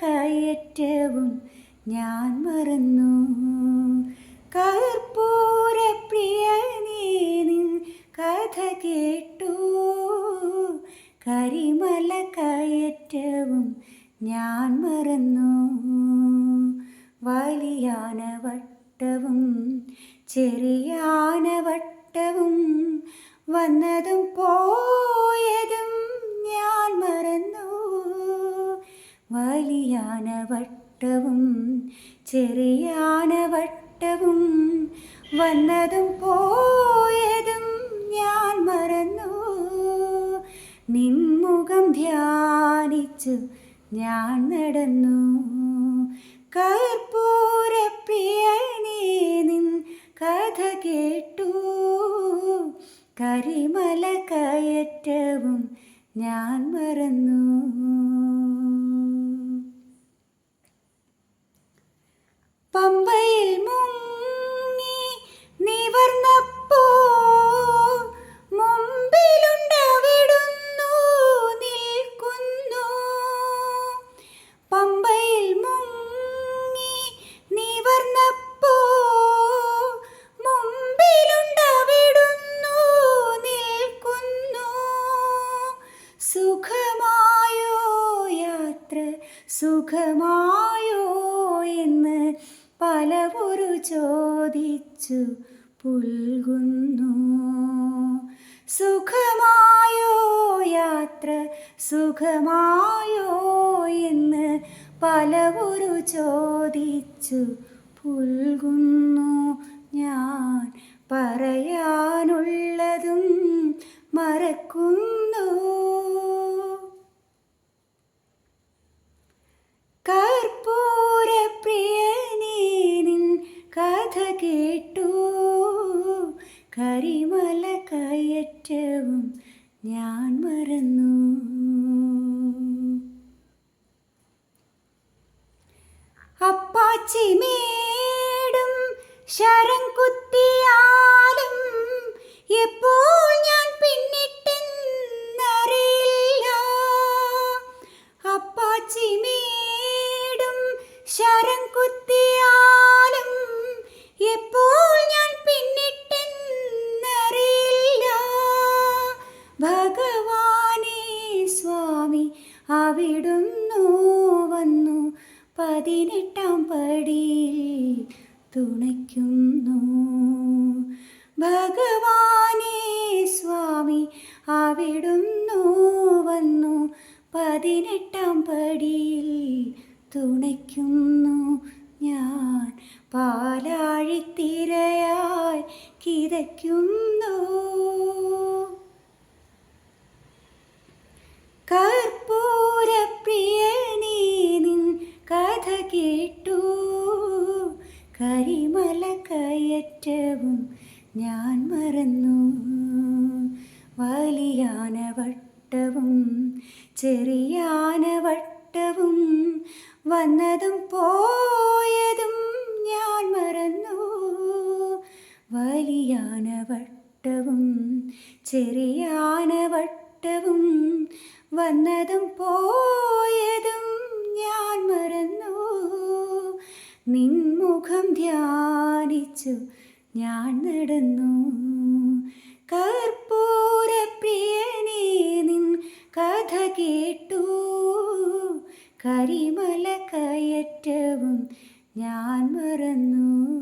കയറ്റവും ഞാൻ മറന്നു. കർപ്പൂര പ്രിയനേ നിൻ കഥ കേട്ടു. കരിമല കയറ്റവും ഞാൻ മറന്നു. വലിയാന വട്ടവും ചെറിയാന വട്ടവും വന്നതും പോയതും വലിയാനവട്ടവും ചെറിയാനവട്ടവും വന്നതും പോയതും ഞാൻ മറന്നു. നിൻമുഖം ധ്യാനിച്ചു ഞാൻ നടന്നു. കർപ്പൂര പ്രിയനേ നിൻ കഥ കേട്ടു. കരിമല കയറ്റവും ഞാൻ മറന്നു. പമ്പയിൽ മുങ്ങി നിവർന്നപ്പോ മുമ്പിലുണ്ടവിടുന്നു നിൽക്കുന്നു. പമ്പയിൽ മുങ്ങി നിവർന്നപ്പോ മുമ്പിലുണ്ടവിടുന്നു നിൽക്കുന്നു. സുഖമായോ യാത്ര സുഖമായോ ചോദിച്ചു പുൽകുന്നു. സുഖമായോ യാത്ര? സുഖമായോ എന്ന് പലവൊരു ചോദിച്ചു പുൽകുന്നു. ഞാൻ പറയാനുള്ളതും മറക്കുന്നു കയറ്റവും ഞാൻ മറന്നു. അപ്പാച്ചി മേടും ശരം കുത്തിയാലും എപ്പോൾ അവിടുന്നു വന്നു പതിനെട്ടാം പടിയിൽ തുണയ്ക്കുന്നു. ഭഗവാനേ സ്വാമി അവിടുന്നു വന്നു പതിനെട്ടാം പടിയിൽ തുണയ്ക്കുന്നു. ഞാൻ പാലാഴിത്തിരയായി കിതയ്ക്കുന്നു. കർപ്പൂര കയറ്റവും ഞാൻ മറന്നു. വലിയാന വട്ടവും ചെറിയാന വട്ടവും വന്നതും പോയതും ഞാൻ മറന്നു. വലിയാന വട്ടവും ചെറിയാന വട്ടവും വന്നതും പോയതും ഞാൻ മറന്നു. നിൻമുഖം ധ്യാനിച്ചു ഞാൻ നടന്നു. കർപ്പൂര പ്രിയനേ നിൻ കഥ കേട്ടു. കരിമല കയറ്റവും ഞാൻ മറന്നു.